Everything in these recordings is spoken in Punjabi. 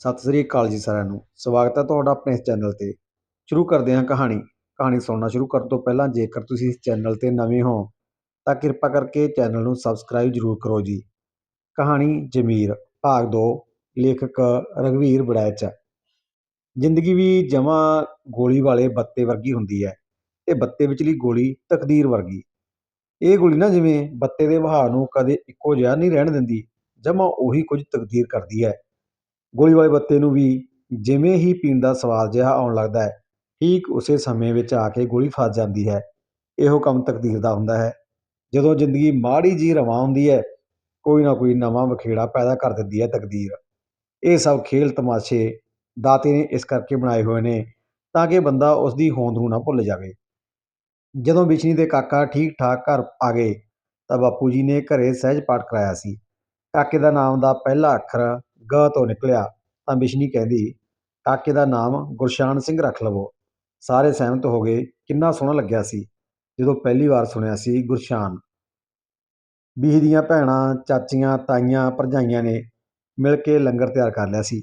ਸਤਿ ਸ੍ਰੀ ਅਕਾਲ ਜੀ ਸਾਰਿਆਂ ਨੂੰ। ਸਵਾਗਤ ਹੈ ਤੁਹਾਡਾ ਆਪਣੇ ਇਸ ਚੈਨਲ ਤੇ। ਸ਼ੁਰੂ ਕਰਦੇ ਹਾਂ ਕਹਾਣੀ। ਕਹਾਣੀ ਸੁਣਨਾ ਸ਼ੁਰੂ ਕਰਨ ਤੋਂ ਪਹਿਲਾਂ ਜੇਕਰ ਤੁਸੀਂ ਇਸ ਚੈਨਲ ਤੇ ਨਵੇਂ ਹੋ, ਤਾਂ ਕਿਰਪਾ ਕਰਕੇ ਚੈਨਲ ਨੂੰ ਸਬਸਕ੍ਰਾਈਬ ਜ਼ਰੂਰ ਕਰੋ ਜੀ। ਕਹਾਣੀ ਜਮੀਰ, ਭਾਗ 2 ਲੇਖਕ ਰਗਵੀਰ ਬੜੈਚ ਜ਼ਿੰਦਗੀ ਵੀ ਜਮਾਂ ਗੋਲੀ ਵਾਲੇ ਬੱਤੇ ਵਰਗੀ ਹੁੰਦੀ ਹੈ ਤੇ ਬੱਤੇ ਵਿਚਲੀ ਗੋਲੀ ਤਕਦੀਰ ਵਰਗੀ। ਇਹ ਗੋਲੀ ਨਾ ਜਿਵੇਂ ਬੱਤੇ ਦੇ ਵਹਾਅ ਨੂੰ ਕਦੇ ਇੱਕੋ ਜਿਹਾ ਨਹੀਂ ਰਹਿਣ ਦਿੰਦੀ, ਜਮਾਂ ਉਹੀ ਕੁਝ ਤਕਦੀਰ ਕਰਦੀ ਹੈ। ਗੋਲੀ ਵਾਲੇ ਬੱਤੇ ਨੂੰ ਵੀ ਜਿਵੇਂ ਹੀ ਪੀਣ ਦਾ ਸਵਾਦ ਜਿਹਾ ਆਉਣ ਲੱਗਦਾ ਹੈ, ਠੀਕ ਉਸੇ ਸਮੇਂ ਵਿੱਚ ਆ ਕੇ ਗੋਲੀ ਫਸ ਜਾਂਦੀ ਹੈ। ਇਹੋ ਕੰਮ ਤਕਦੀਰ ਦਾ ਹੁੰਦਾ ਹੈ। ਜਦੋਂ ਜ਼ਿੰਦਗੀ ਮਾੜੀ ਜਿਹੀ ਰਵਾਂ ਹੁੰਦੀ ਹੈ, ਕੋਈ ਨਾ ਕੋਈ ਨਵਾਂ ਵਖੇੜਾ ਪੈਦਾ ਕਰ ਦਿੰਦੀ ਹੈ ਤਕਦੀਰ। ਇਹ ਸਭ ਖੇਲ ਤਮਾਸ਼ੇ ਦਾਤੇ ਨੇ ਇਸ ਕਰਕੇ ਬਣਾਏ ਹੋਏ ਨੇ ਤਾਂ ਕਿ ਬੰਦਾ ਉਸ ਦੀ ਹੋਂਦ ਨੂੰ ਨਾ ਭੁੱਲ ਜਾਵੇ। ਜਦੋਂ ਬਿਸ਼ਨੀ ਦੇ ਕਾਕਾ ਠੀਕ ਠਾਕ ਘਰ ਆ ਗਏ ਤਾਂ ਬਾਪੂ ਜੀ ਨੇ ਘਰੇ ਸਹਿਜ ਪਾਠ ਕਰਾਇਆ ਸੀ। ਕਾਕੇ ਦਾ ਨਾਮ ਦਾ ਪਹਿਲਾ ਅੱਖਰ ਗ ਤੋਂ ਨਿਕਲਿਆ ਤਾਂ ਬਿਸ਼ਨੀ ਕਹਿੰਦੀ, ਕਾਕੇ ਦਾ ਨਾਮ ਗੁਰਸ਼ਾਨ ਸਿੰਘ ਰੱਖ ਲਵੋ। ਸਾਰੇ ਸਹਿਮਤ ਹੋ ਗਏ, ਕਿੰਨਾ ਸੋਹਣਾ ਲੱਗਿਆ ਸੀ, ਜਦੋਂ ਪਹਿਲੀ ਵਾਰ ਸੁਣਿਆ ਸੀ ਗੁਰਸ਼ਾਨ। ਬੀਹ ਦੀਆਂ ਭੈਣਾਂ, ਚਾਚੀਆਂ, ਤਾਈਆਂ, ਭਰਜਾਈਆਂ ਨੇ ਮਿਲ ਕੇ ਲੰਗਰ ਤਿਆਰ ਕਰ ਲਿਆ ਸੀ।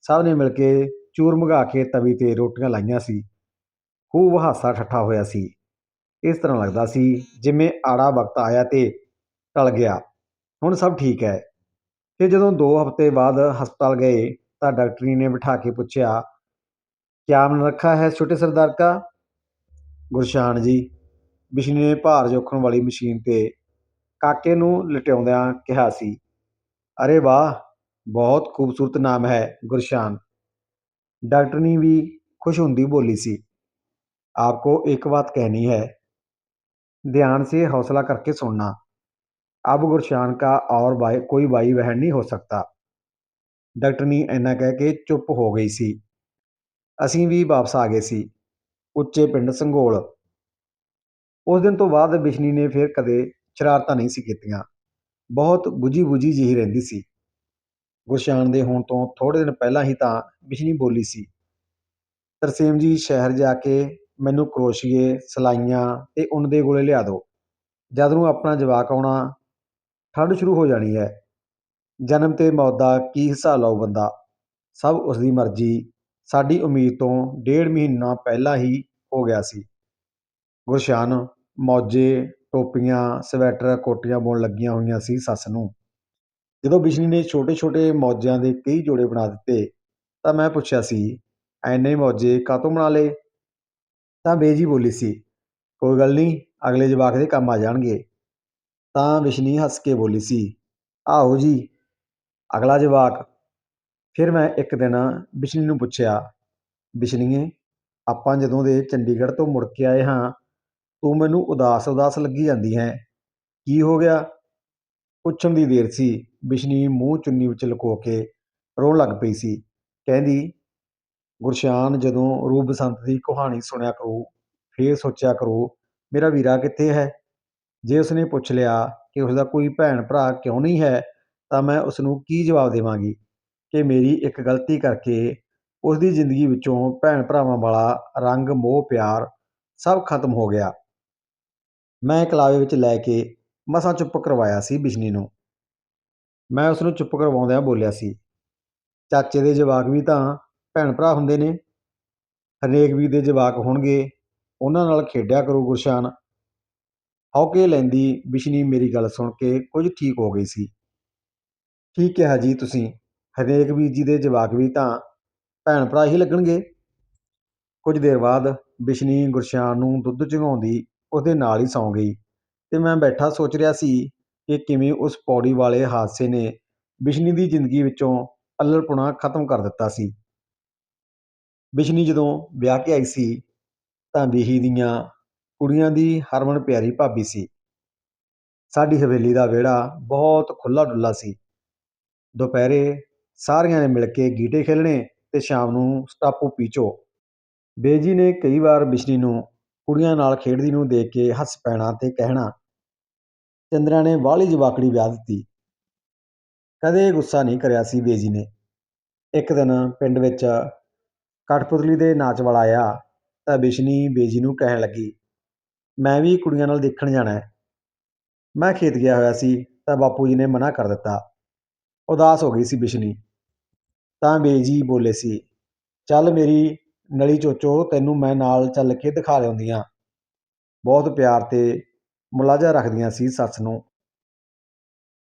ਸਭ ਨੇ ਮਿਲ ਕੇ ਚੂਰ ਮਗਾ ਕੇ ਤਵੀ ਤੇ ਰੋਟੀਆਂ ਲਾਈਆਂ ਸੀ। ਖੂਬ ਹਾਸਾ ਠੱਠਾ ਹੋਇਆ ਸੀ। ਇਸ ਤਰ੍ਹਾਂ ਲੱਗਦਾ ਸੀ ਜਿਵੇਂ ਆੜਾ ਵਕਤ ਆਇਆ ਤੇ ਟਲ ਗਿਆ। ਹੁਣ ਸਭ ਠੀਕ ਹੈ। ਫਿਰ ਜਦੋਂ 2 ਹਫ਼ਤੇ ਬਾਅਦ ਹਸਪਤਾਲ ਗਏ ਤਾਂ ਡਾਕਟਰੀ ਨੇ ਬਿਠਾ ਕੇ ਪੁੱਛਿਆ ਕਿਆ ਮਨ ਰੱਖਾ ਹੈ ਛੋਟੇ ਸਰਦਾਰ ਕਾ ਗੁਰਸ਼ਾਨ ਜੀ ਬਿਸ਼ਨੀ ਨੇ ਭਾਰ ਜੋਖਣ ਵਾਲੀ ਮਸ਼ੀਨ ਤੇ ਕਾਕੇ ਨੂੰ ਲਟਿਆਉਂਦਿਆਂ ਕਿਹਾ ਸੀ ਅਰੇ ਵਾਹ ਬਹੁਤ ਖੂਬਸੂਰਤ ਨਾਮ ਹੈ ਗੁਰਸ਼ਾਨ डॉक्टरनी भी खुश ਹੁੰਦੀ बोली सी आपको एक बात कहनी है ध्यान से हौसला करके सुनना अब गुरशान का और भाई कोई भाई बहन नहीं हो सकता ਡਾਕਟਰਨੀ ਇੰਨਾ ਕਹਿ ਕੇ ਚੁੱਪ ਹੋ ਗਈ ਸੀ ਅਸੀਂ ਵੀ ਵਾਪਸ ਆ ਗਏ ਸੀ ਉੱਚੇ ਪਿੰਡ ਸੰਘੋਲ ਉਸ ਦਿਨ ਤੋਂ ਬਾਅਦ ਬਿਸ਼ਨੀ ਨੇ ਫਿਰ ਕਦੇ ਸ਼ਰਾਰਤਾਂ ਨਹੀਂ ਸੀ ਕੀਤੀਆਂ ਬਹੁਤ ਬੁਝੀ ਬੁਝੀ ਜਿਹੀ ਰਹਿੰਦੀ ਸੀ ਗੁਰਸ਼ਾਨ ਦੇ ਹੋਣ ਤੋਂ ਥੋੜੇ ਦਿਨ ਪਹਿਲਾਂ ਹੀ ਤਾਂ ਬਿਸ਼ਨੀ ਬੋਲੀ ਸੀ ਤਰਸੇਮ ਜੀ ਸ਼ਹਿਰ ਜਾ ਕੇ ਮੈਨੂੰ ਕਰੋਸ਼ੀਏ ਸਲਾਈਆਂ ਤੇ ਉੱਨ ਦੇ ਗੋਲੇ ਲਿਆ ਦਿਓ ਜਦ ਨੂੰ ਆਪਣਾ ਜਵਾਕ ਆਉਣਾ ਠੰਡ ਸ਼ੁਰੂ ਹੋ ਜਾਣੀ ਹੈ। ਜਨਮ ਤੇ ਮੌਤ ਦਾ ਕੀ ਹਿੱਸਾ ਲਓ ਬੰਦਾ? ਸਭ ਉਸਦੀ ਮਰਜ਼ੀ। ਸਾਡੀ ਉਮੀਦ ਤੋਂ ਡੇਢ ਮਹੀਨਾ ਪਹਿਲਾਂ ਹੀ ਹੋ ਗਿਆ ਸੀ। ਗੁਰਸ਼ਾਨ ਮੌਜੇ, ਟੋਪੀਆਂ, ਸਵੈਟਰ, ਕੋਟੀਆਂ ਬੁਣ ਲੱਗੀਆਂ ਹੋਈਆਂ ਸੀ ਸੱਸ ਨੂੰ। ਜਦੋਂ ਬਿਸ਼ਨੀ ਨੇ ਛੋਟੇ-ਛੋਟੇ ਮੌਜਿਆਂ ਦੇ ਕਈ ਜੋੜੇ ਬਣਾ ਦਿੱਤੇ, ਤਾਂ ਮੈਂ ਪੁੱਛਿਆ ਸੀ, ਐਨੇ ਮੌਜੇ ਕਾਤੋਂ ਬਣਾ ਲਏ? ਤਾਂ ਬੇਜੀ ਬੋਲੀ ਸੀ, ਕੋਈ ਗੱਲ ਨਹੀਂ, ਅਗਲੇ ਜਵਾਕ ਦੇ ਕੰਮ ਆ ਜਾਣਗੇ। ਤਾਂ ਬਿਸ਼ਨੀ ਹੱਸ ਕੇ ਬੋਲੀ ਸੀ, ਆਓ ਜੀ, ਅਗਲਾ ਜਵਾਕ। ਫਿਰ ਮੈਂ ਇੱਕ ਦਿਨ ਬਿਸ਼ਨੀ ਨੂੰ ਪੁੱਛਿਆ ਬਿਸ਼ਨੀਏ ਆਪਾਂ ਜਦੋਂ ਦੇ ਚੰਡੀਗੜ੍ਹ ਤੋਂ ਮੁੜ ਕੇ ਆਏ ਹਾਂ, ਤੂੰ ਮੈਨੂੰ ਉਦਾਸ ਉਦਾਸ ਲੱਗੀ ਜਾਂਦੀ ਹੈ। ਕੀ ਹੋ ਗਿਆ? ਪੁੱਛਣ ਦੀ ਦੇਰ ਸੀ ਬਿਸ਼ਨੀ ਮੂੰਹ ਚੁੰਨੀ ਵਿੱਚ ਲੁਕੋ ਕੇ ਰੋਣ ਲੱਗ ਪਈ ਸੀ, ਕਹਿੰਦੀ, ਗੁਰਸ਼ਾਨ, ਜਦੋਂ ਰੂਪ ਬਸੰਤ ਦੀ ਕਹਾਣੀ ਸੁਣਿਆ ਕਰੂ, ਫੇਰ ਸੋਚਿਆ ਕਰੋ, ਮੇਰਾ ਵੀਰਾ ਕਿੱਥੇ ਹੈ? ਜੇ ਉਸਨੇ ਪੁੱਛ ਲਿਆ ਕਿ ਉਸਦਾ ਕੋਈ ਭੈਣ ਭਰਾ ਕਿਉਂ ਨਹੀਂ ਹੈ, ਤਾਂ ਮੈਂ ਉਸਨੂੰ ਕੀ ਜਵਾਬ ਦੇਵਾਂਗੀ? ਕਿ ਮੇਰੀ ਇੱਕ ਗਲਤੀ ਕਰਕੇ ਉਸਦੀ ਜ਼ਿੰਦਗੀ ਵਿੱਚੋਂ ਭੈਣ ਭਰਾਵਾਂ ਵਾਲਾ ਰੰਗ, ਮੋਹ, ਪਿਆਰ ਸਭ ਖਤਮ ਹੋ ਗਿਆ। ਮੈਂ ਕਲਾਵੇ ਵਿੱਚ ਲੈ ਕੇ ਮਸਾਂ ਚੁੱਪ ਕਰਵਾਇਆ ਸੀ ਬਿਜਨੀ ਨੂੰ। ਮੈਂ ਉਸ ਨੂੰ ਚੁੱਪ ਕਰਵਾਉਂਦਿਆਂ ਬੋਲਿਆ ਸੀ, ਚਾਚੇ ਦੇ ਜਵਾਕ ਵੀ ਤਾਂ ਭੈਣ ਭਰਾ ਹੁੰਦੇ ਨੇ। ਹਰੇਕ ਵੀਰ ਦੇ ਜਵਾਕ ਹੋਣਗੇ। ਉਹਨਾਂ ਨਾਲ ਖੇਡਿਆ ਕਰੋ ਗੁਰਸ਼ਾਨ। ਹੌਕੇ ਲੈਂਦੀ ਬਿਸ਼ਨੀ ਮੇਰੀ ਗੱਲ ਸੁਣ ਕੇ ਕੁਝ ਠੀਕ ਹੋ ਗਈ ਸੀ। ਠੀਕ ਕਿਹਾ ਜੀ ਤੁਸੀਂ? ਹਰੇਕ ਵੀਰ ਜੀ ਦੇ ਜਵਾਕ ਵੀ ਤਾਂ ਭੈਣ ਭਰਾ ਹੀ ਲੱਗਣਗੇ। ਕੁਝ ਦੇਰ ਬਾਅਦ ਬਿਸ਼ਨੀ ਗੁਰਸ਼ਾਨ ਨੂੰ ਦੁੱਧ ਚੁਗਾਉਂਦੀ ਉਹਦੇ ਨਾਲ ਹੀ ਸੌਂ ਗਈ ਤੇ ਮੈਂ ਬੈਠਾ ਸੋਚ ਰਿਹਾ ਸੀ ਕਿ ਕਿਵੇਂ ਉਸ ਪੌੜੀ ਵਾਲੇ ਹਾਦਸੇ ਨੇ ਬਿਸ਼ਨੀ ਦੀ ਜ਼ਿੰਦਗੀ ਵਿੱਚੋਂ ਅਲੜਪੁਣਾ ਖਤਮ ਕਰ ਦਿੱਤਾ ਸੀ। ਬਿਸ਼ਨੀ ਜਦੋਂ ਵਿਆਹ ਕੇ ਆਈ ਸੀ ਤਾਂ ਬੀਹੀ ਦੀਆਂ ਕੁੜੀਆਂ ਦੀ ਹਰਮਨ ਪਿਆਰੀ ਭਾਬੀ ਸੀ। ਸਾਡੀ ਹਵੇਲੀ ਦਾ ਵਿਹੜਾ ਬਹੁਤ ਖੁੱਲ੍ਹਾ ਡੁੱਲ੍ਹਾ ਸੀ। ਦੁਪਹਿਰੇ ਸਾਰਿਆਂ ਨੇ ਮਿਲ ਕੇ ਗੀਟੇ ਖੇਲਣੇ ਤੇ ਸ਼ਾਮ ਨੂੰ ਸਟਾਪੂ ਪੀਚੋ ਬੇਜੀ ਨੇ ਕਈ ਵਾਰ ਬਿਸ਼ਨੀ ਨੂੰ ਕੁੜੀਆਂ ਨਾਲ ਖੇਡਦੀ ਨੂੰ ਦੇਖ ਕੇ ਹੱਸ ਪੈਣਾ ਤੇ ਕਹਿਣਾ, ਚੰਦਰਾ ਨੇ ਬਾਹਲੀ ਜਵਾਕੜੀ ਵਿਆਹ ਦਿੱਤੀ। ਕਦੇ ਗੁੱਸਾ ਨਹੀਂ ਕਰਿਆ ਸੀ ਬੇਜੀ ਨੇ। ਇੱਕ ਦਿਨ ਪਿੰਡ ਵਿੱਚ ਕਠਪੁਤਲੀ ਦੇ ਨਾਚ ਵਾਲਾ ਆਇਆ ਤਾਂ ਬਿਸ਼ਨੀ ਬੇਜੀ ਨੂੰ ਕਹਿਣ ਲੱਗੀ ਮੈਂ ਵੀ ਕੁੜੀਆਂ ਨਾਲ ਦੇਖਣ ਜਾਣਾ ਮੈਂ ਖੇਤ ਗਿਆ ਹੋਇਆ ਸੀ, ਤਾਂ ਬਾਪੂ ਜੀ ਨੇ ਮਨਾ ਕਰ ਦਿੱਤਾ। ਉਦਾਸ ਹੋ ਗਈ ਸੀ ਬਿਸ਼ਨੀ। ਤਾਂ ਬੇਜੀ ਬੋਲੇ ਸੀ, ਚੱਲ ਮੇਰੀ ਨਲੀ ਚੋਚੋ, ਤੈਨੂੰ ਮੈਂ ਨਾਲ ਚੱਲ ਕੇ ਦਿਖਾ ਲਿਆਉਂਦੀਆਂ। ਬਹੁਤ ਪਿਆਰ ਤੇ ਮੁਲਾਜ਼ਾ ਰੱਖਦੀਆਂ ਸੀ ਸੱਸ ਨੂੰ।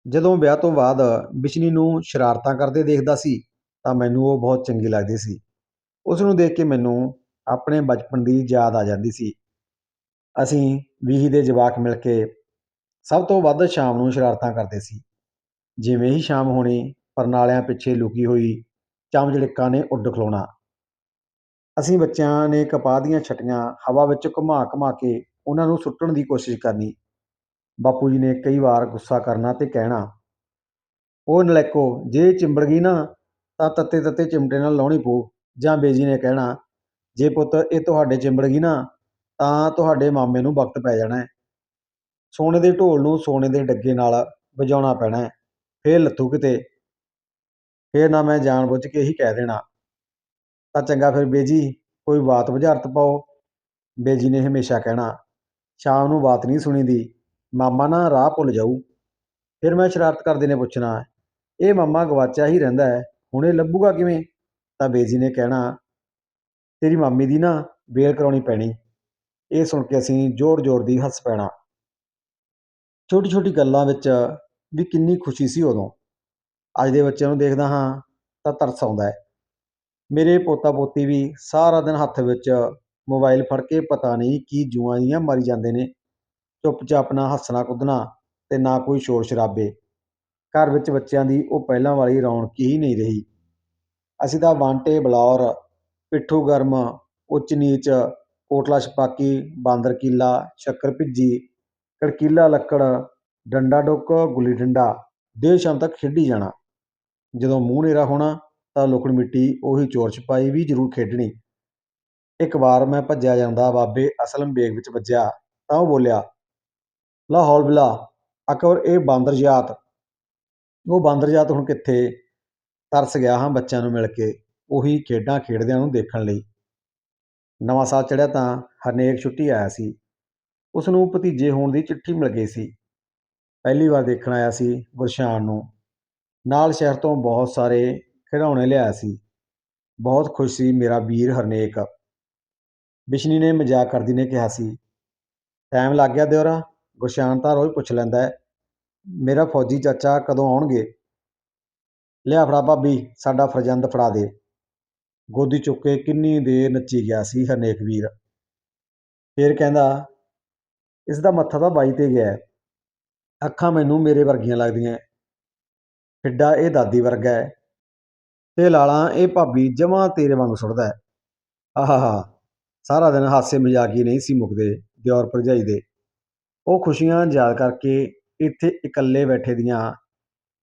ਜਦੋਂ ਵਿਆਹ ਤੋਂ ਬਾਅਦ ਬਿਸ਼ਨੀ ਨੂੰ ਸ਼ਰਾਰਤਾਂ ਕਰਦੇ ਦੇਖਦਾ ਸੀ, ਤਾਂ ਮੈਨੂੰ ਉਹ ਬਹੁਤ ਚੰਗੀ ਲੱਗਦੀ ਸੀ। ਉਸ ਨੂੰ ਦੇਖ ਕੇ ਮੈਨੂੰ ਆਪਣੇ ਬਚਪਨ ਦੀ ਯਾਦ ਆ ਜਾਂਦੀ ਸੀ। ਅਸੀਂ ਵੀਹੀ ਦੇ ਜਵਾਕ ਮਿਲ ਕੇ ਸਭ ਤੋਂ ਵੱਧ ਸ਼ਾਮ ਨੂੰ ਸ਼ਰਾਰਤਾਂ ਕਰਦੇ ਸੀ। ਜਿਵੇਂ ਹੀ ਸ਼ਾਮ ਹੋਣੀ, ਪਰਨਾਲਿਆਂ ਪਿੱਛੇ ਲੁਕੀ ਹੋਈ ਚਮਚੜਿੱਕਾਂ ਨੇ ਉੱਡ ਖਲੋਣਾ। ਅਸੀਂ ਬੱਚਿਆਂ ਨੇ ਕਪਾਹ ਦੀਆਂ ਛਟੀਆਂ ਹਵਾ ਵਿੱਚ ਘੁਮਾ ਘੁਮਾ ਕੇ ਉਹਨਾਂ ਨੂੰ ਸੁੱਟਣ ਦੀ ਕੋਸ਼ਿਸ਼ ਕਰਨੀ। ਬਾਪੂ ਜੀ ਨੇ ਕਈ ਵਾਰ ਗੁੱਸਾ ਕਰਨਾ ਤੇ ਕਹਿਣਾ ਉਹ ਨਲੈਕੋ, ਜੇ ਚਿੰਬੜ ਗਈ ਨਾ, ਤਾਂ ਤੱਤੇ ਤੱਤੇ ਚਿਮਟੇ ਨਾਲ ਲਾਉਣੀ ਪਊ। ਜਾਂ ਬੇਜੀ ਨੇ ਕਹਿਣਾ, ਜੇ ਪੁੱਤ ਇਹ ਤੁਹਾਡੇ ਚਿੰਬੜ ਗਈ ਨਾ ਤਾਂ ਤੁਹਾਡੇ ਮਾਮੇ ਨੂੰ ਵਕਤ ਪੈ ਜਾਣਾ ਹੈ। ਸੋਨੇ ਦੇ ਢੋਲ ਨੂੰ ਸੋਨੇ ਦੇ ਡੱਗੇ ਨਾਲ ਵਜਾਉਣਾ ਪੈਣਾ ਹੈ। ਫੇਰ ਲੱਥੂ ਕਿਤੇ। ਫਿਰ ਨਾ ਮੈਂ ਜਾਣ ਬੁੱਝ ਕੇ ਹੀ ਕਹਿ ਦੇਣਾ। ਤਾਂ ਚੰਗਾ ਫਿਰ ਬੇਜੀ, ਕੋਈ ਬਾਤ ਬੁਝਾਰਤ ਪਾਓ। ਬੇਜੀ ਨੇ ਹਮੇਸ਼ਾ ਕਹਿਣਾ, ਸ਼ਾਮ ਨੂੰ ਬਾਤ ਨਹੀਂ ਸੁਣੀਦੀ। ਮਾਮਾ ਨਾ ਰਾਹ ਭੁੱਲ ਜਾਊ। ਫਿਰ ਮੈਂ ਸ਼ਰਾਰਤ ਕਰਦੇ ਨੇ ਪੁੱਛਣਾ, ਇਹ ਮਾਮਾ ਗਵਾਚਿਆ ਹੀ ਰਹਿੰਦਾ ਹੈ। ਹੁਣ ਇਹ ਲੱਭੂਗਾ ਕਿਵੇਂ? ਤਾਂ ਬੇਜੀ ਨੇ ਕਹਿਣਾ, ਤੇਰੀ ਮਾਮੀ ਦੀ ਨਾ ਬੇਲ ਕਰਾਉਣੀ ਪੈਣੀ। ਇਹ ਸੁਣ ਕੇ ਅਸੀਂ ਜ਼ੋਰ-ਜ਼ੋਰ ਦੀ ਹੱਸ ਪੈਣਾ। ਛੋਟੀ ਛੋਟੀ ਗੱਲਾਂ ਵਿੱਚ ਵੀ ਕਿੰਨੀ ਖੁਸ਼ੀ ਸੀ ਉਦੋਂ। ਅੱਜ ਦੇ ਬੱਚਿਆਂ ਨੂੰ ਦੇਖਦਾ ਹਾਂ ਤਾਂ ਤਰਸ ਆਉਂਦਾ ਹੈ। ਮੇਰੇ ਪੋਤਾ ਪੋਤੀ ਵੀ ਸਾਰਾ ਦਿਨ ਹੱਥ ਵਿੱਚ ਮੋਬਾਈਲ ਫੜ ਕੇ ਪਤਾ ਨਹੀਂ ਕੀ ਜੂਆਂ ਜੀਆਂ ਮਾਰੀ ਜਾਂਦੇ ਨੇ। ਚੁੱਪਚਾਪ ਨਾ ਹੱਸਣਾ ਕੁੱਦਣਾ ਤੇ ਨਾ ਕੋਈ ਸ਼ੋਰ ਸ਼ਰਾਬੇ। ਘਰ ਵਿੱਚ ਬੱਚਿਆਂ ਦੀ ਉਹ ਪਹਿਲਾਂ ਵਾਲੀ ਰੌਣਕ ਹੀ ਨਹੀਂ ਰਹੀ। ਅਸੀਂ ਤਾਂ ਵਾਂਟੇ ਬਲੌਰ, ਪਿੱਠੂ ਗਰਮ ਉੱਚ ਨੀਚ ਕੋਟਲਾ ਛਪਾਕੀ, ਬਾਂਦਰ ਕੀਲਾ, ਸ਼ੱਕਰ ਭਿੱਜੀ, ਕੜਕੀਲਾ ਲੱਕੜ, ਡੰਡਾ ਡੁੱਕ, ਗੁੱਲੀ ਡੰਡਾ ਦੇਰ ਸ਼ਾਮ ਤੱਕ ਖੇਡੀ ਜਾਣਾ। ਜਦੋਂ ਮੂੰਹ ਹਨੇਰਾ ਹੋਣਾ ਤਾਂ ਲੁਕਣ ਮਿੱਟੀ ਉਹੀ ਚੋਰ ਛਪਾਈ ਵੀ ਜ਼ਰੂਰ ਖੇਡਣੀ। ਇੱਕ ਵਾਰ ਮੈਂ ਭੱਜਿਆ ਜਾਂਦਾ ਬਾਬੇ ਅਸਲਮ ਬੇਗ ਵਿੱਚ ਵੱਜਿਆ ਤਾਂ ਉਹ ਬੋਲਿਆ, ਲਾ ਹੌਲ ਬਿਲਾ, ਅਕਬਰ ਇਹ ਬਾਂਦਰ ਜਾਤ। ਉਹ ਬਾਂਦਰ ਜਾਤ ਹੁਣ ਕਿੱਥੇ? ਤਰਸ ਗਿਆ ਹਾਂ ਬੱਚਿਆਂ ਨੂੰ ਮਿਲ ਕੇ ਉਹੀ ਖੇਡਾਂ ਖੇਡਦਿਆਂ ਨੂੰ ਦੇਖਣ ਲਈ। ਨਵਾਂ ਸਾਲ ਚੜ੍ਹਿਆ ਤਾਂ ਹਰਨੇਕ ਛੁੱਟੀ ਆਇਆ ਸੀ। ਉਸ ਨੂੰ ਭਤੀਜੇ ਹੋਣ ਦੀ ਚਿੱਠੀ ਮਿਲ ਗਈ ਸੀ। ਪਹਿਲੀ ਵਾਰ ਦੇਖਣ ਆਇਆ ਸੀ ਗੁਰਸ਼ਾਨ ਨੂੰ। ਨਾਲ ਸ਼ਹਿਰ ਤੋਂ ਬਹੁਤ ਸਾਰੇ ਖਿਡੌਣੇ ਲਿਆਇਆ ਸੀ। ਬਹੁਤ ਖੁਸ਼ ਸੀ ਮੇਰਾ ਵੀਰ ਹਰਨੇਕ। ਬਿਸ਼ਨੀ ਨੇ ਮਜ਼ਾਕ ਕਰਦੀ ਨੇ ਕਿਹਾ ਸੀ, ਟਾਈਮ ਲੱਗ ਗਿਆ ਦਿਓਰਾ, ਗੁਰਸ਼ਾਨ ਤਾਂ ਰੋਜ਼ ਪੁੱਛ ਲੈਂਦਾ ਮੇਰਾ ਫੌਜੀ ਚਾਚਾ ਕਦੋਂ ਆਉਣਗੇ? ਲਿਆ ਫੜਾ ਭਾਬੀ, ਸਾਡਾ ਫਰਜ਼ੰਦ ਫੜਾ ਦੇ। ਗੋਦੀ ਚੁੱਕ ਕੇ ਕਿੰਨੀ ਦੇਰ ਨੱਚੀ ਗਿਆ ਸੀ ਹਰਨੇਕ ਵੀਰ। ਫਿਰ ਕਹਿੰਦਾ, ਇਸ ਦਾ ਮੱਥਾ ਤਾਂ ਬਾਈ ਤੇ ਗਿਆ ਅੱਖਾਂ ਮੈਨੂੰ ਮੇਰੇ ਵਰਗੀਆਂ ਲੱਗਦੀਆਂ ਫਿੱਡਾ ਇਹ ਦਾਦੀ ਵਰਗਾ ਹੈ। ਤੇ ਲਾਲਾਂ ਇਹ ਭਾਬੀ ਜਮਾਂ ਤੇਰੇ ਵਾਂਗ ਸੁੱਟਦਾ ਹੈ। ਆਹਾਹਾ, ਸਾਰਾ ਦਿਨ ਹਾਸੇ ਮਜ਼ਾਕ ਹੀ ਨਹੀਂ ਸੀ ਮੁੱਕਦੇ ਦਿਓਰ ਭਰਜਾਈ ਦੇ। ਉਹ ਖੁਸ਼ੀਆਂ ਯਾਦ ਕਰਕੇ ਇੱਥੇ ਇਕੱਲੇ ਬੈਠੇ ਦੀਆਂ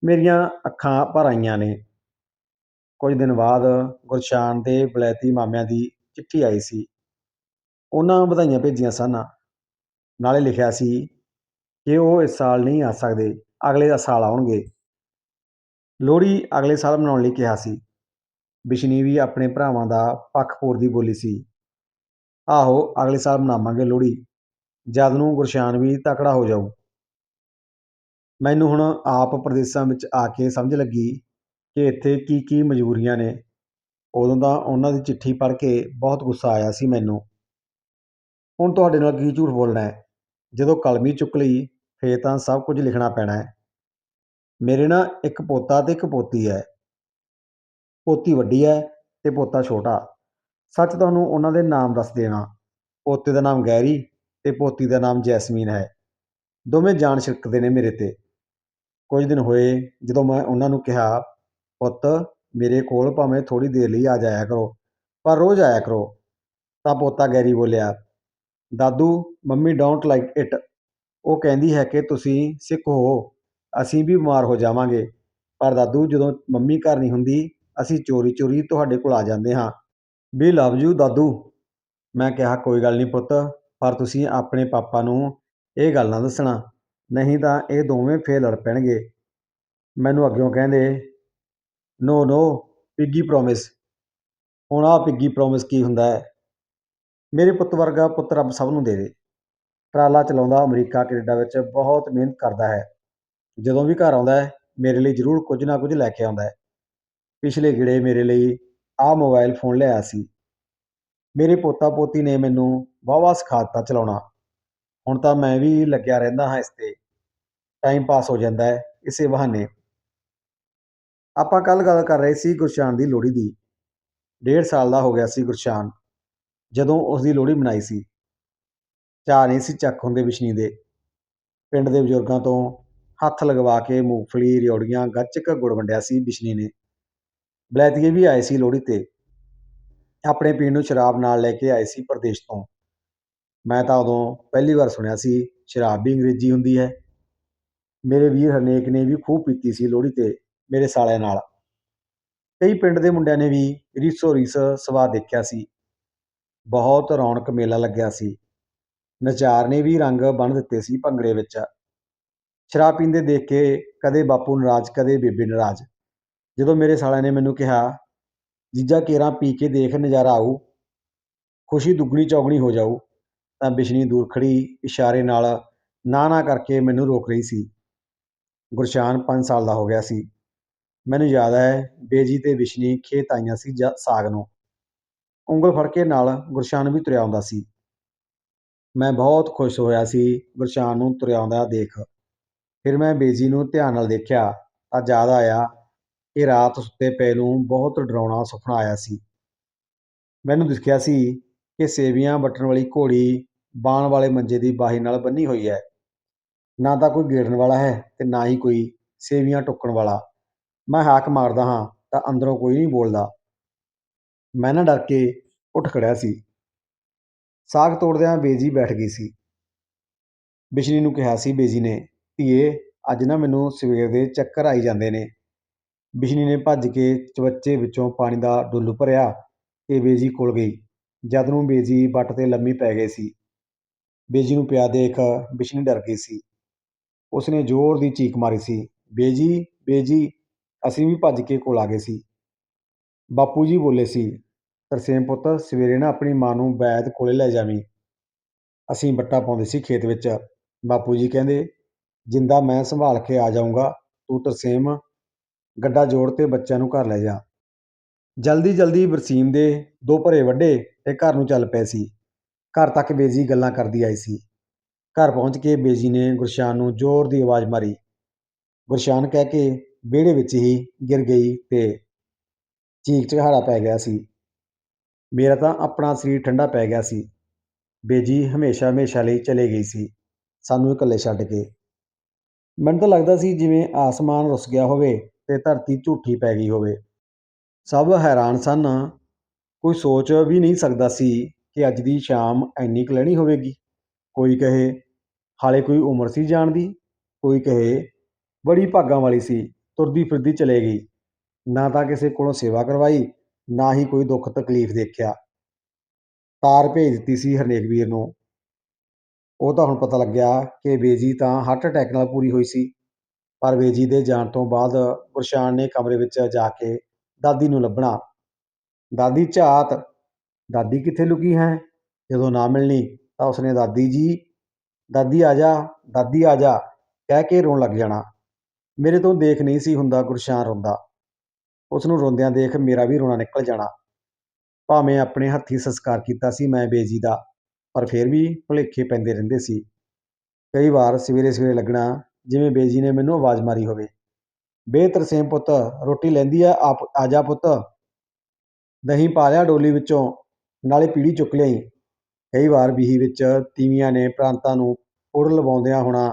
ਮੇਰੀਆਂ ਅੱਖਾਂ ਭਰ ਆਈਆਂ ਨੇ। ਕੁਝ ਦਿਨ ਬਾਅਦ ਗੁਰਸ਼ਾਨ ਦੇ ਬਲੈਤੀ ਮਾਮਿਆਂ ਦੀ ਚਿੱਠੀ ਆਈ ਸੀ। ਉਹਨਾਂ ਵਧਾਈਆਂ ਭੇਜੀਆਂ ਸਨ। ਨਾਲੇ ਲਿਖਿਆ ਸੀ ਕਿ ਉਹ ਇਸ ਸਾਲ ਨਹੀਂ ਆ ਸਕਦੇ, ਅਗਲੇ ਦਾ ਸਾਲ ਆਉਣਗੇ। ਲੋਹੜੀ ਅਗਲੇ ਸਾਲ ਮਨਾਉਣ ਲਈ ਕਿਹਾ ਸੀ। ਬਿਸ਼ਨੀ ਵੀ ਆਪਣੇ ਭਰਾਵਾਂ ਦਾ ਪੱਖ ਪੂਰਦੀ ਬੋਲੀ ਸੀ। ਆਹੋ, ਅਗਲੇ ਸਾਲ ਮਨਾਵਾਂਗੇ ਲੋਹੜੀ। ਜਦ ਨੂੰ ਗੁਰਸ਼ਾਨ ਵੀ ਤਕੜਾ ਹੋ ਜਾਊ। ਮੈਨੂੰ ਹੁਣ ਆਪ ਪ੍ਰਦੇਸ਼ਾਂ ਵਿੱਚ ਆ ਕੇ ਸਮਝ ਲੱਗੀ ਕਿ ਇੱਥੇ ਕੀ ਕੀ ਮਜਬੂਰੀਆਂ ਨੇ। ਉਦੋਂ ਤਾਂ ਉਹਨਾਂ ਦੀ ਚਿੱਠੀ ਪੜ੍ਹ ਕੇ ਬਹੁਤ ਗੁੱਸਾ ਆਇਆ ਸੀ ਮੈਨੂੰ। ਹੁਣ ਤੁਹਾਡੇ ਨਾਲ ਕੀ ਝੂਠ ਬੋਲਣਾ ਹੈ? ਜਦੋਂ ਕਲਮੀ ਚੁੱਕ ਲਈ, ਫਿਰ ਤਾਂ ਸਭ ਕੁਝ ਲਿਖਣਾ ਪੈਣਾ ਹੈ। ਮੇਰੇ ਨਾ ਇੱਕ ਪੋਤਾ ਅਤੇ ਇੱਕ ਪੋਤੀ ਹੈ। ਪੋਤੀ ਵੱਡੀ ਹੈ ਅਤੇ ਪੋਤਾ ਛੋਟਾ। ਸੱਚ ਤੁਹਾਨੂੰ ਉਹਨਾਂ ਦੇ ਨਾਮ ਦੱਸ ਦੇਣਾ। ਪੋਤੇ ਦਾ ਨਾਮ ਗੈਰੀ ਅਤੇ ਪੋਤੀ ਦਾ ਨਾਮ ਜੈਸਮੀਨ ਹੈ। ਦੋਵੇਂ ਜਾਣ ਛਿੜਕਦੇ ਨੇ ਮੇਰੇ ਤੇ। ਕੁਝ ਦਿਨ ਹੋਏ ਜਦੋਂ ਮੈਂ ਉਹਨਾਂ ਨੂੰ ਕਿਹਾ ਪੁੱਤ, ਮੇਰੇ ਕੋਲ ਭਾਵੇਂ ਥੋੜ੍ਹੀ ਦੇਰ ਲਈ ਆ ਜਾਇਆ ਕਰੋ, ਪਰ ਰੋਜ਼ ਆਇਆ ਕਰੋ। ਤਾਂ ਪੋਤਾ ਗੈਰੀ ਬੋਲਿਆ, ਦਾਦੂ, ਮੰਮੀ ਡੋਂਟ ਲਾਈਕ ਇਟ। ਉਹ ਕਹਿੰਦੀ ਹੈ ਕਿ ਤੁਸੀਂ ਸਿੱਖ ਹੋ, ਅਸੀਂ ਵੀ ਬਿਮਾਰ ਹੋ ਜਾਵਾਂਗੇ। ਪਰ ਦਾਦੂ, ਜਦੋਂ ਮੰਮੀ ਘਰ ਨਹੀਂ ਹੁੰਦੀ, ਅਸੀਂ ਚੋਰੀ ਚੋਰੀ ਤੁਹਾਡੇ ਕੋਲ ਆ ਜਾਂਦੇ ਹਾਂ। ਵੀ ਲਵ ਯੂ, ਦਾਦੂ। ਮੈਂ ਕਿਹਾ, ਕੋਈ ਗੱਲ ਨਹੀਂ ਪੁੱਤ, ਪਰ ਤੁਸੀਂ ਆਪਣੇ ਪਾਪਾ ਨੂੰ ਇਹ ਗੱਲ ਨਾ ਦੱਸਣਾ। ਨਹੀਂ ਤਾਂ ਇਹ ਦੋਵੇਂ ਫੇਰ ਲੜ ਪੈਣਗੇ। ਮੈਨੂੰ ਅੱਗਿਓਂ ਕਹਿੰਦੇ ਨੋ ਨੋ ਪਿੱਗੀ ਪ੍ਰੋਮਿਸ ਹੁਣ ਆਹ ਪਿੱਗੀ ਪ੍ਰੋਮਿਸ ਕੀ ਹੁੰਦਾ ਹੈ? ਮੇਰੇ ਪੁੱਤ ਵਰਗਾ ਪੁੱਤ ਰੱਬ ਸਭ ਨੂੰ ਦੇਵੇ ਟਰਾਲਾ ਚਲਾਉਂਦਾ ਅਮਰੀਕਾ, ਕੈਨੇਡਾ ਵਿੱਚ ਬਹੁਤ ਮਿਹਨਤ ਕਰਦਾ ਹੈ। ਜਦੋਂ ਵੀ ਘਰ ਆਉਂਦਾ ਹੈ, ਮੇਰੇ ਲਈ ਜ਼ਰੂਰ ਕੁਝ ਨਾ ਕੁਝ ਲੈ ਕੇ ਆਉਂਦਾ ਹੈ। ਪਿਛਲੇ ਗੇੜੇ ਮੇਰੇ ਲਈ ਆਹ ਮੋਬਾਈਲ ਫੋਨ ਲਿਆਇਆ ਸੀ। ਮੇਰੇ ਪੋਤਾ ਪੋਤੀ ਨੇ ਮੈਨੂੰ ਵਾਹਵਾ ਸਿਖਾ ਦਿੱਤਾ ਚਲਾਉਣਾ। ਹੁਣ ਤਾਂ ਮੈਂ ਵੀ ਲੱਗਿਆ ਰਹਿੰਦਾ ਹਾਂ ਇਸ ਤੇ। ਟਾਈਮ ਪਾਸ ਹੋ ਜਾਂਦਾ ਹੈ, ਇਸੇ ਬਹਾਨੇ। ਆਪਾਂ ਕੱਲ ਗੱਲ ਕਰ ਰਹੇ ਸੀ ਗੁਰਸ਼ਾਨ ਦੀ ਲੋਹੜੀ ਦੀ। ਡੇਢ ਸਾਲ ਦਾ ਹੋ ਗਿਆ ਸੀ ਗੁਰਸ਼ਾਨ, ਜਦੋਂ ਉਸ ਦੀ ਲੋਹੜੀ ਮਨਾਈ ਸੀ। ਚਾਅ ਨਹੀਂ ਸੀ ਚੱਕ ਹੁੰਦੇ ਵਿਸ਼ਨੀ ਦੇ। ਪਿੰਡ ਦੇ ਬਜ਼ੁਰਗਾਂ ਤੋਂ ਹੱਥ ਲਗਵਾ ਕੇ ਮੂੰਗਫਲੀ ਰਿਉੜੀਆਂ ਗੱਚਕ, ਗੁੜ ਵੰਡਿਆ ਸੀ ਬਿਸ਼ਨੀ ਨੇ। ਬਲੈਤੀਏ ਵੀ ਆਏ ਸੀ ਲੋਹੜੀ ਤੇ। ਆਪਣੇ ਪੀਣ ਨੂੰ ਸ਼ਰਾਬ ਨਾਲ ਲੈ ਕੇ ਆਏ ਸੀ ਪ੍ਰਦੇਸ਼ ਤੋਂ। ਮੈਂ ਤਾਂ ਉਦੋਂ ਪਹਿਲੀ ਵਾਰ ਸੁਣਿਆ ਸੀ, ਸ਼ਰਾਬ ਵੀ ਅੰਗਰੇਜ਼ੀ ਹੁੰਦੀ ਹੈ। ਮੇਰੇ ਵੀਰ ਹਰਨੇਕ ਨੇ ਵੀ ਖੂਬ ਪੀਤੀ ਸੀ ਲੋਹੜੀ ਤੇ। ਮੇਰੇ ਸਾਲਿਆਂ ਨਾਲ। ਕਈ ਪਿੰਡ ਦੇ ਮੁੰਡਿਆਂ ਨੇ ਵੀ ਰੀਸੋ ਰੀਸ ਸਵਾਦ ਦੇਖਿਆ ਸੀ। ਬਹੁਤ ਰੌਣਕ ਮੇਲਾ ਲੱਗਿਆ ਸੀ। ਨਚਾਰ ਨੇ ਵੀ ਰੰਗ ਬੰਨ ਦਿੱਤੇ ਸੀ ਭੰਗੜੇ ਵਿੱਚ। ਸ਼ਰਾਬ ਪੀਂਦੇ ਦੇਖ ਕੇ ਕਦੇ ਬਾਪੂ ਨਾਰਾਜ਼, ਕਦੇ ਬੇਬੇ ਨਾਰਾਜ਼। ਜਦੋਂ ਮੇਰੇ ਸਾਲਿਆਂ ਨੇ ਮੈਨੂੰ ਕਿਹਾ, ਜੀਜਾ, ਕੇਰਾਂ ਪੀ ਕੇ ਦੇਖ ਨਜ਼ਾਰਾ ਆਊ। ਖੁਸ਼ੀ ਦੁੱਗਣੀ ਚੌਗਣੀ ਹੋ ਜਾਊ। ਤਾਂ ਬਿਸ਼ਨੀ ਦੂਰ ਖੜੀ ਇਸ਼ਾਰੇ ਨਾਲ ਨਾ ਨਾ ਕਰਕੇ ਮੈਨੂੰ ਰੋਕ ਰਹੀ ਸੀ। ਗੁਰਸ਼ਾਨ 5 ਸਾਲ ਦਾ ਹੋ ਗਿਆ ਸੀ। ਮੈਨੂੰ ਯਾਦ ਹੈ, ਬੇਜੀ ਤੇ ਵਿਸ਼ਨੀ ਖੇਤ ਆਈਆਂ ਸੀ ਜਾ, ਸਾਗ ਨੂੰ। ਉਂਗਲ ਫੜ ਕੇ ਨਾਲ ਗੁਰਸ਼ਾਨ ਵੀ ਤੁਰਿਆ ਆਉਂਦਾ ਸੀ। ਮੈਂ ਬਹੁਤ ਖੁਸ਼ ਹੋਇਆ ਸੀ, ਗੁਰਸ਼ਾਨ ਨੂੰ ਤੁਰਿਆ ਆਉਂਦਾ ਦੇਖ। ਫਿਰ ਮੈਂ ਬੇਜੀ ਨੂੰ ਧਿਆਨ ਨਾਲ ਦੇਖਿਆ, ਤਾਂ ਯਾਦ ਆਇਆ ਕਿ ਰਾਤ ਸੁੱਤੇ ਪਏ ਨੂੰ ਬਹੁਤ ਡਰਾਉਣਾ ਸੁਪਨਾ ਆਇਆ ਸੀ। ਮੈਨੂੰ ਦਿਖਿਆ ਸੀ ਕਿ ਸੇਵੀਆਂ ਵੱਟਣ ਵਾਲੀ ਘੋੜੀ ਬਾਣ ਵਾਲੇ ਮੰਜੇ ਦੀ ਬਾਹੀ ਨਾਲ ਬੰਨੀ ਹੋਈ ਹੈ। ਨਾ ਤਾਂ ਕੋਈ ਗੇੜਨ ਵਾਲਾ ਹੈ ਤੇ ਨਾ ਹੀ ਕੋਈ ਸੇਵੀਆਂ ਟੁੱਕਣ ਵਾਲਾ। ਮੈਂ ਹਾਕ ਮਾਰਦਾ ਹਾਂ ਤਾਂ ਅੰਦਰੋਂ ਕੋਈ ਨਹੀਂ ਬੋਲਦਾ। ਮੈਂ ਨਾ ਡਰ ਕੇ ਉੱਠ ਖੜਿਆ ਸੀ। ਸਾਗ ਤੋੜਦਿਆਂ ਬੇਜੀ ਬੈਠ ਗਈ ਸੀ। ਬਿਸ਼ਨੀ ਨੂੰ ਕਿਹਾ ਸੀ, ਬੇਜੀ ਨੇ, ਧੀਏ, ਅੱਜ ਨਾ ਮੈਨੂੰ ਸਵੇਰ ਦੇ ਚੱਕਰ ਆਈ ਜਾਂਦੇ ਨੇ। ਬਿਸ਼ਨੀ ਨੇ ਭੱਜ ਕੇ ਚਵੱਚੇ ਵਿੱਚੋਂ ਪਾਣੀ ਦਾ ਡੁੱਲ ਭਰਿਆ ਤੇ ਬੇਜੀ ਕੋਲ ਗਈ, ਜਦ ਨੂੰ ਬੇਜੀ ਵੱਟ ਤੇ ਲੰਮੀ ਪੈ ਗਈ ਸੀ। ਬੇਜੀ ਨੂੰ ਪਿਆ ਦੇਖ ਬਿਸ਼ਨੀ ਡਰ ਗਈ ਸੀ। ਉਸਨੇ ਜ਼ੋਰ ਦੀ ਚੀਕ ਮਾਰੀ ਸੀ, ਬੇਜੀ ਬੇਜੀ ਅਸੀਂ ਵੀ ਭੱਜ ਕੇ ਕੋਲ ਆ ਗਏ ਸੀ। ਬਾਪੂ ਜੀ ਬੋਲੇ ਸੀ ਤਰਸੇਮ ਪੁੱਤ, ਸਵੇਰੇ ਨਾ ਆਪਣੀ ਮਾਂ ਨੂੰ ਵੈਦ ਕੋਲੇ ਲੈ ਜਾਵੀਂ। ਅਸੀਂ ਵੱਟਾ ਪਾਉਂਦੇ ਸੀ ਖੇਤ ਵਿੱਚ। ਬਾਪੂ ਜੀ ਕਹਿੰਦੇ, ਜਿੰਦਾ ਮੈਂ ਸੰਭਾਲ ਕੇ ਆ ਜਾਊਂਗਾ, ਤੂੰ ਤਰਸੇਮ ਗੱਡਾ ਜੋੜ ਤੇ ਬੱਚਿਆਂ ਨੂੰ ਘਰ ਲੈ ਜਾ। ਜਲਦੀ ਜਲਦੀ ਬਰਸੀਮ ਦੇ ਦੋ ਭਰੇ ਵੱਡੇ ਤੇ ਘਰ ਨੂੰ ਚੱਲ ਪਏ ਸੀ। ਘਰ ਤੱਕ ਬੇਜੀ ਗੱਲਾਂ ਕਰਦੀ ਆਈ ਸੀ। ਘਰ ਪਹੁੰਚ ਕੇ ਬੇਜੀ ਨੇ ਗੁਰਸ਼ਾਨ ਨੂੰ ਜ਼ੋਰ ਦੀ ਆਵਾਜ਼ ਮਾਰੀ। ਗੁਰਸ਼ਾਨ ਕਹਿ ਕੇ ਵਿਹੜੇ ਵਿੱਚ ਹੀ ਗਿਰ ਗਈ ਅਤੇ ਚੀਕ ਚਿਹਾੜਾ ਪੈ ਗਿਆ ਸੀ। ਮੇਰਾ ਤਾਂ ਆਪਣਾ ਸਰੀਰ ਠੰਡਾ ਪੈ ਗਿਆ ਸੀ। ਬੇਜੀ ਹਮੇਸ਼ਾ ਹਮੇਸ਼ਾ ਲਈ ਚਲੇ ਗਈ ਸੀ, ਸਾਨੂੰ ਇਕੱਲੇ ਛੱਡ ਕੇ। ਮੈਨੂੰ ਤਾਂ ਲੱਗਦਾ ਸੀ ਜਿਵੇਂ ਆਸਮਾਨ ਰੁੱਸ ਗਿਆ ਹੋਵੇ ਤੇ ਧਰਤੀ ਝੂਠੀ ਪੈ ਗਈ ਹੋਵੇ। ਸਭ ਹੈਰਾਨ ਸਨ। ਕੋਈ ਸੋਚ ਵੀ ਨਹੀਂ ਸਕਦਾ ਸੀ ਕਿ ਅੱਜ ਦੀ ਸ਼ਾਮ ਇੰਨੀ ਕੁ ਲੈਣੀ ਹੋਵੇਗੀ। ਕੋਈ ਕਹੇ, ਹਾਲੇ ਕੋਈ ਉਮਰ ਸੀ ਜਾਣ ਦੀ, ਕੋਈ ਕਹੇ, ਬੜੀ ਭਾਗਾਂ ਵਾਲੀ ਸੀ। ਤੁਰਦੀ ਫਿਰਦੀ ਚਲੇ ਗਈ। ਨਾ ਤਾਂ ਕਿਸੇ ਕੋਲੋਂ ਸੇਵਾ ਕਰਵਾਈ, ਨਾ ਹੀ ਕੋਈ ਦੁੱਖ ਤਕਲੀਫ ਦੇਖਿਆ। ਤਾਰ ਭੇਜ ਦਿੱਤੀ ਸੀ ਹਰਨੇਕ ਵੀਰ ਨੂੰ। ਉਹ ਤਾਂ ਹੁਣ ਪਤਾ ਲੱਗਿਆ ਕਿ ਬੇਜੀ ਤਾਂ ਹਾਰਟ ਅਟੈਕ ਨਾਲ ਪੂਰੀ ਹੋਈ ਸੀ। ਪਰ ਬੇਜੀ ਦੇ ਜਾਣ ਤੋਂ ਬਾਅਦ ਗੁਰਸ਼ਾਨ ਨੇ ਕਮਰੇ ਵਿੱਚ ਜਾ ਕੇ ਦਾਦੀ ਨੂੰ ਲੱਭਣਾ। ਦਾਦੀ ਝਾਤ, ਦਾਦੀ ਕਿੱਥੇ ਲੁਕੀ ਹੈ? ਜਦੋਂ ਨਾ ਮਿਲਣੀ ਤਾਂ ਉਸਨੇ ਦਾਦੀ ਜੀ, ਦਾਦੀ ਆ ਜਾ, ਦਾਦੀ ਆ ਜਾ। ਕਹਿ ਕੇ ਰੋਣ ਲੱਗ ਜਾਣਾ। ਮੇਰੇ ਤੋਂ ਦੇਖ ਨਹੀਂ ਸੀ ਹੁੰਦਾ ਗੁਰਸ਼ਾਂ ਰੋਂਦਾ। ਉਸ ਨੂੰ ਰੋਂਦਿਆਂ ਦੇਖ ਮੇਰਾ ਵੀ ਰੋਣਾ ਨਿਕਲ ਜਾਣਾ। ਭਾਵੇਂ ਆਪਣੇ ਹੱਥੀਂ ਸੰਸਕਾਰ ਕੀਤਾ ਸੀ ਮੈਂ ਬੇਜੀ ਦਾ, ਪਰ ਫਿਰ ਵੀ ਭੁਲੇਖੇ ਪੈਂਦੇ ਰਹਿੰਦੇ ਸੀ। ਕਈ ਵਾਰ ਸਵੇਰੇ ਸਵੇਰੇ ਲੱਗਣਾ, ਜਿਵੇਂ ਬੇਜੀ ਨੇ ਮੈਨੂੰ ਆਵਾਜ਼ ਮਾਰੀ ਹੋਵੇ। ਬੇ ਤਰਸੇਮ ਪੁੱਤ, ਰੋਟੀ ਲੈਂਦੀ ਆ, ਆਪ, ਆ ਜਾ ਪੁੱਤ। ਦਹੀਂ ਪਾ ਲਿਆ ਡੋਲੀ ਵਿੱਚੋਂ, ਨਾਲੇ ਪੀੜੀ ਚੁੱਕ ਲਈ ਕਈ ਵਾਰ ਬੀਹੀ ਵਿੱਚ ਤੀਵੀਆਂ ਨੇ ਪ੍ਰਾਂਤਾਂ ਨੂੰ ਉੜ ਲਵਾਉਂਦਿਆਂ ਹੋਣਾ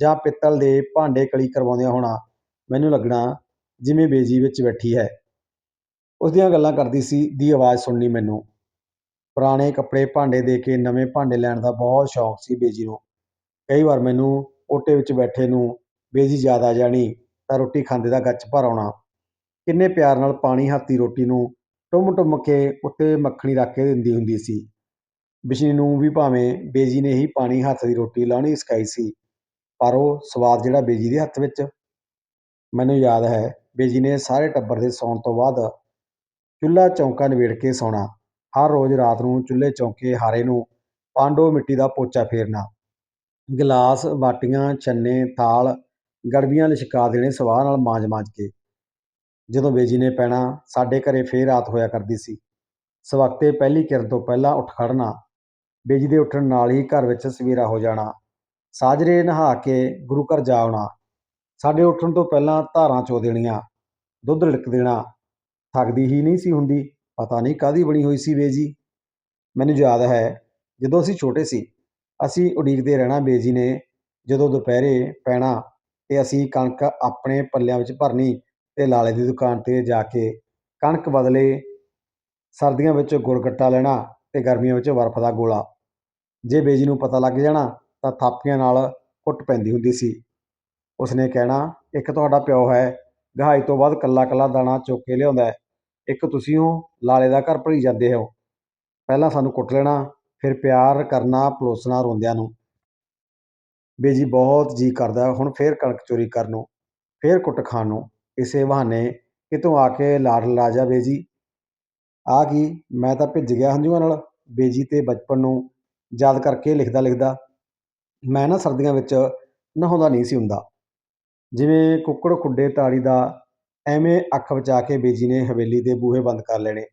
ਜਾਂ ਪਿੱਤਲ ਦੇ ਭਾਂਡੇ ਕਲੀ ਕਰਵਾਉਂਦਿਆਂ ਹੋਣਾ ਮੈਨੂੰ ਲੱਗਣਾ ਜਿਵੇਂ ਬੇਜੀ ਵਿੱਚ ਬੈਠੀ ਹੈ। ਉਸ ਦੀਆਂ ਗੱਲਾਂ ਕਰਦੀ ਸੀ, ਦੀ ਆਵਾਜ਼ ਸੁਣਨੀ ਮੈਨੂੰ। ਪੁਰਾਣੇ ਕੱਪੜੇ ਭਾਂਡੇ ਦੇ ਕੇ ਨਵੇਂ ਭਾਂਡੇ ਲੈਣ ਦਾ ਬਹੁਤ ਸ਼ੌਂਕ ਸੀ ਬੇਜੀ ਨੂੰ। ਕਈ ਵਾਰ ਮੈਨੂੰ ਓਟੇ ਵਿੱਚ ਬੈਠੇ ਨੂੰ, ਬੇਜੀ ਯਾਦ ਆ ਜਾਣੀ, ਤਾਂ ਰੋਟੀ ਖਾਂਦੇ ਦਾ ਗੱਚ ਭਰ ਆਉਣਾ। ਕਿੰਨੇ ਪਿਆਰ ਨਾਲ ਪਾਣੀ ਹੱਥੀ ਰੋਟੀ ਨੂੰ ਟੁੰਮ ਟੁੰਮ ਕੇ ਉੱਤੇ ਮੱਖਣੀ ਰੱਖ ਕੇ ਦਿੰਦੀ ਹੁੰਦੀ ਸੀ। ਬਿਸ਼ਨੀ ਨੂੰ ਵੀ ਭਾਵੇਂ ਬੇਜੀ ਨੇ ਹੀ ਪਾਣੀ ਹੱਥ ਦੀ ਰੋਟੀ ਲਾਉਣੀ ਸਿਖਾਈ ਸੀ। ਪਰ ਉਹ ਸਵਾਦ ਜਿਹੜਾ ਬੇਜੀ ਦੇ ਹੱਥ ਵਿੱਚ ਮੈਨੂੰ ਯਾਦ ਹੈ। ਬੇਜੀ ਨੇ ਸਾਰੇ ਟੱਬਰ ਦੇ ਸੌਣ ਤੋਂ ਬਾਅਦ ਚੁੱਲ੍ਹਾ ਚੌਂਕਾ ਨਿਬੇੜ ਕੇ ਸੌਣਾ। ਹਰ ਰੋਜ਼ ਰਾਤ ਨੂੰ ਚੁੱਲ੍ਹੇ ਚੌਂਕੇ ਹਾਰੇ ਨੂੰ ਪਾਂਡੋ ਮਿੱਟੀ ਦਾ ਪੋਚਾ ਫੇਰਨਾ। ਗਿਲਾਸ, ਬਾਟੀਆਂ, ਛੰਨੇ, ਥਾਲ, ਗੜਵੀਆਂ ਲਿਸ਼ਕਾ ਦੇਣੇ ਸਵਾਹ ਨਾਲ ਮਾਂਜ ਮਾਂਜ ਕੇ। ਜਦੋਂ ਬੇਜੀ ਨੇ ਪੈਣਾ, ਸਾਡੇ ਘਰੇ ਫੇਰ ਰਾਤ ਹੋਇਆ ਕਰਦੀ ਸੀ। ਸਵਖਤੇ ਪਹਿਲੀ ਕਿਰਨ ਤੋਂ ਪਹਿਲਾਂ ਉੱਠ ਖੜਨਾ ਬੇਜੀ ਦੇ ਉੱਠਣ ਨਾਲ ਹੀ ਘਰ ਵਿੱਚ ਸਵੇਰਾ ਹੋ ਜਾਣਾ। ਸਾਜਰੇ ਨਹਾ ਕੇ ਗੁਰੂ ਘਰ ਜਾ ਆਉਣਾ। ਸਾਡੇ ਉੱਠਣ ਤੋਂ ਪਹਿਲਾਂ ਧਾਰਾਂ ਚੋ ਦੇਣੀਆਂ, ਦੁੱਧ ਲਿੜਕ ਦੇਣਾ। ਥੱਕਦੀ ਹੀ ਨਹੀਂ ਸੀ ਹੁੰਦੀ, ਪਤਾ ਨਹੀਂ ਕਾਦੀ ਬਣੀ ਹੋਈ ਸੀ ਬੇਜੀ। ਮੈਨੂੰ ਯਾਦ ਹੈ, ਜਦੋਂ ਅਸੀਂ ਛੋਟੇ ਸੀ, ਅਸੀਂ ਉਡੀਕਦੇ ਰਹਿਣਾ ਬੇਜੀ ਨੇ, ਜਦੋਂ ਦੁਪਹਿਰੇ ਪੈਣਾ ਤੇ ਅਸੀਂ ਕਣਕ ਆਪਣੇ ਪੱਲਿਆਂ ਵਿੱਚ ਭਰਨੀ ਤੇ ਲਾਲੇ ਦੀ ਦੁਕਾਨ ਤੇ ਜਾ ਕੇ ਕਣਕ ਬਦਲੇ ਸਰਦੀਆਂ ਵਿੱਚ ਗੁੜਗੱਟਾ ਲੈਣਾ ਤੇ ਗਰਮੀਆਂ ਵਿੱਚ ਬਰਫ਼ ਦਾ ਗੋਲਾ। ਜੇ ਬੇਜੀ ਨੂੰ ਪਤਾ ਲੱਗ ਜਾਣਾ ਤਾਂ ਥਾਪੀਆਂ ਨਾਲ ਕੁੱਟ ਪੈਂਦੀ ਹੁੰਦੀ ਸੀ। ਉਸਨੇ ਕਹਿਣਾ, ਇੱਕ ਤੁਹਾਡਾ ਪਿਓ ਹੈ, ਗਹਾਈ ਤੋਂ ਬਾਅਦ ਕੱਲਾ ਕੱਲਾ ਦਾਣਾ ਚੁੱਕ ਕੇ ਲਿਆਉਂਦਾ ਹੈ। ਇੱਕ ਤੁਸੀਂ ਹੋ, ਲਾਲੇ ਦਾ ਘਰ ਭਰੀ ਜਾਂਦੇ ਹੋ। ਪਹਿਲਾਂ ਸਾਨੂੰ ਕੁੱਟ ਲੈਣਾ, ਫਿਰ ਪਿਆਰ ਕਰਨਾ, ਪਲੋਸਣਾ ਰੋਂਦਿਆਂ ਨੂੰ। ਬੇਜੀ ਬਹੁਤ ਜੀ ਕਰਦਾ, ਹੁਣ ਫੇਰ ਕਣਕ ਚੋਰੀ ਕਰਨ ਨੂੰ, ਫੇਰ ਕੁੱਟ ਖਾਣ ਨੂੰ। ਇਸੇ ਬਹਾਨੇ ਕਿਤੋਂ ਆ ਕੇ ਲਾੜ ਲਾਜਾ ਬੇਜੀ, ਆ ਕੀ, ਮੈਂ ਤਾਂ ਭਿੱਜ ਗਿਆ ਹੰਝੂਆਂ ਨਾਲ? ਬੇਜੀ ਤੇ ਬਚਪਨ ਨੂੰ ਯਾਦ ਕਰਕੇ ਲਿਖਦਾ ਲਿਖਦਾ ਮੈਂ ਨਾ ਸਰਦੀਆਂ ਵਿੱਚ ਨਹਾਉਂਦਾ ਨਹੀਂ ਸੀ ਹੁੰਦਾ। ਜਿਵੇਂ ਕੁੱਕੜ ਖੁੱਡੇ ਤਾੜੀ ਦਾ ਐਵੇਂ ਅੱਖ ਬਚਾ ਕੇ ਬੇਜੀ ਨੇ ਹਵੇਲੀ ਦੇ ਬੂਹੇ ਬੰਦ ਕਰ ਲੈਣੇ,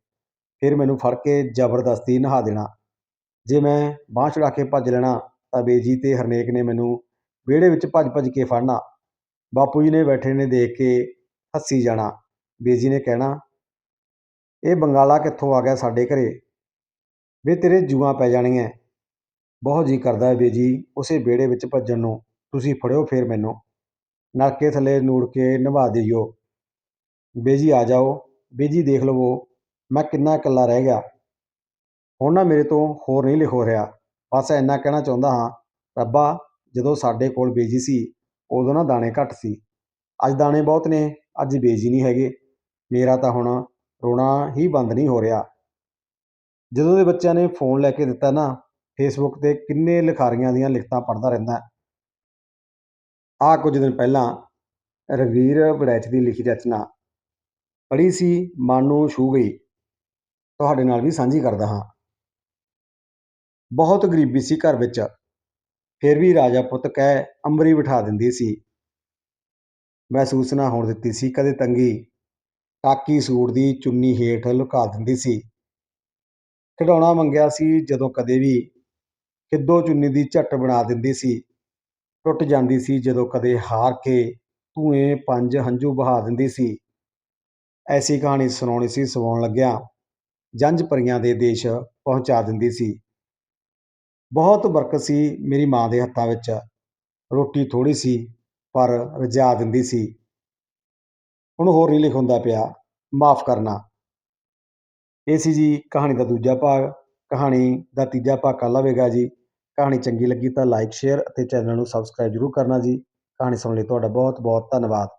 ਫਿਰ ਮੈਨੂੰ ਫੜ ਕੇ ਜ਼ਬਰਦਸਤੀ ਨਹਾ ਦੇਣਾ। ਜੇ ਮੈਂ ਬਾਂਹ ਚੜਾ ਕੇ ਭੱਜ ਲੈਣਾ ਤਾਂ ਬੇਜੀ ਅਤੇ ਹਰਨੇਕ ਨੇ ਮੈਨੂੰ ਵਿਹੜੇ ਵਿੱਚ ਭੱਜ ਭੱਜ ਕੇ ਫੜਨਾ। ਬਾਪੂ ਜੀ ਨੇ ਬੈਠੇ ਨੇ ਦੇਖ ਕੇ ਹੱਸੀ ਜਾਣਾ। ਬੇਜੀ ਨੇ ਕਹਿਣਾ, ਇਹ ਬੰਗਾਲਾ ਕਿੱਥੋਂ ਆ ਗਿਆ ਸਾਡੇ ਘਰੇ? ਵੇ ਤੇਰੇ ਜੂਆਂ ਪੈ ਜਾਣੀਆਂ। ਬਹੁਤ ਜੀਅ ਕਰਦਾ ਹੈ ਬੇਜੀ ਉਸੇ ਵਿਹੜੇ ਵਿੱਚ ਭੱਜਣ ਨੂੰ। ਤੁਸੀਂ ਫੜਿਓ ਫਿਰ ਮੈਨੂੰ। ਨਲਕੇ ਥੱਲੇ ਨੂੜ ਕੇ ਨਿਭਾ ਦਿਓ। ਬੇਜੀ ਆ ਜਾਓ। ਬੇਜੀ ਦੇਖ ਲਵੋ, ਮੈਂ ਕਿੰਨਾ ਇਕੱਲਾ ਰਹਿ ਗਿਆ। ਹੁਣ ਨਾ ਮੇਰੇ ਤੋਂ ਹੋਰ ਨਹੀਂ ਲਿਖੋ ਰਿਹਾ। ਬਸ ਇੰਨਾ ਕਹਿਣਾ ਚਾਹੁੰਦਾ ਹਾਂ, ਰੱਬਾ ਜਦੋਂ ਸਾਡੇ ਕੋਲ ਬੇਜੀ ਸੀ, ਉਦੋਂ ਨਾ ਦਾਣੇ ਘੱਟ ਸੀ। ਅੱਜ ਦਾਣੇ ਬਹੁਤ ਨੇ, ਅੱਜ ਬੇਜੀ ਨਹੀਂ ਹੈਗੇ। ਮੇਰਾ ਤਾਂ ਹੁਣ ਰੋਣਾ ਹੀ ਬੰਦ ਨਹੀਂ ਹੋ ਰਿਹਾ। ਜਦੋਂ ਦੇ ਬੱਚਿਆਂ ਨੇ ਫੋਨ ਲੈ ਕੇ ਦਿੱਤਾ ਨਾ ਫੇਸਬੁੱਕ ਤੇ ਕਿੰਨੇ ਲਿਖਾਰੀਆਂ ਦੀਆਂ ਲਿਖਤਾਂ ਪੜ੍ਹਦਾ ਰਹਿੰਦਾ ਆ ਕੁਝ ਦਿਨ ਪਹਿਲਾਂ ਰਵੀਰ ਬੜੈਚ ਦੀ ਲਿਖੀ ਰਚਨਾ ਪੜ੍ਹੀ ਸੀ, ਮਨ ਨੂੰ ਛੂ ਗਈ। ਤੁਹਾਡੇ ਨਾਲ ਵੀ ਸਾਂਝੀ ਕਰਦਾ ਹਾਂ। ਬਹੁਤ ਗਰੀਬੀ ਸੀ ਘਰ ਵਿੱਚ। ਫਿਰ ਵੀ ਰਾਜਾ ਪੁੱਤ ਕਹਿ ਅੰਬਰੀ ਬਿਠਾ ਦਿੰਦੀ ਸੀ। ਮਹਿਸੂਸ ਨਾ ਹੋਣ ਦਿੱਤੀ ਸੀ, ਕਦੇ ਤੰਗੀ। ਟਾਕੀ ਸੂਟ ਦੀ ਚੁੰਨੀ ਹੇਠ ਲੁਕਾ ਦਿੰਦੀ ਸੀ। ਖਿਡੌਣਾ ਮੰਗਿਆ ਸੀ, ਜਦੋਂ ਕਦੇ ਵੀ ਖਿੱਦੋ ਚੁੰਨੀ ਦੀ ਝੱਟ ਬਣਾ ਦਿੰਦੀ ਸੀ। ਟੁੱਟ ਜਾਂਦੀ ਸੀ ਜਦੋਂ ਕਦੇ ਹਾਰ ਕੇ ਧੂਏ ਪੰਜ ਹੰਝੂ ਬਹਾ ਦਿੰਦੀ ਸੀ। ਐਸੀ ਕਹਾਣੀ ਸੁਣਾਉਣੀ ਸੀ, ਸਵਾਉਣ ਲੱਗਿਆ ਜੰਝ ਪਰੀਆਂ ਦੇ ਦੇਸ਼ ਪਹੁੰਚਾ ਦਿੰਦੀ ਸੀ। ਬਹੁਤ ਬਰਕਤ ਸੀ ਮੇਰੀ ਮਾਂ ਦੇ ਹੱਥਾਂ ਵਿੱਚ। ਰੋਟੀ ਥੋੜੀ ਸੀ, ਪਰ ਰਜਾ ਦਿੰਦੀ ਸੀ। ਹੁਣ ਹੋਰ ਨਹੀਂ ਲਿਖਾਉਂਦਾ ਪਿਆ, ਮਾਫ ਕਰਨਾ। ਇਹ ਸੀ ਜੀ ਕਹਾਣੀ ਦਾ ਦੂਜਾ ਭਾਗ। ਕਹਾਣੀ ਦਾ ਤੀਜਾ ਭਾਗ ਕੱਲ੍ਹ ਆਵੇਗਾ ਜੀ। ਕਹਾਣੀ ਚੰਗੀ ਲੱਗੀ ਤਾਂ ਲਾਈਕ ਸ਼ੇਅਰ ਅਤੇ ਚੈਨਲ ਨੂੰ ਸਬਸਕ੍ਰਾਈਬ ਜ਼ਰੂਰ ਕਰਨਾ ਜੀ। ਕਹਾਣੀ ਸੁਣਨ ਲਈ ਤੁਹਾਡਾ ਬਹੁਤ ਬਹੁਤ ਧੰਨਵਾਦ।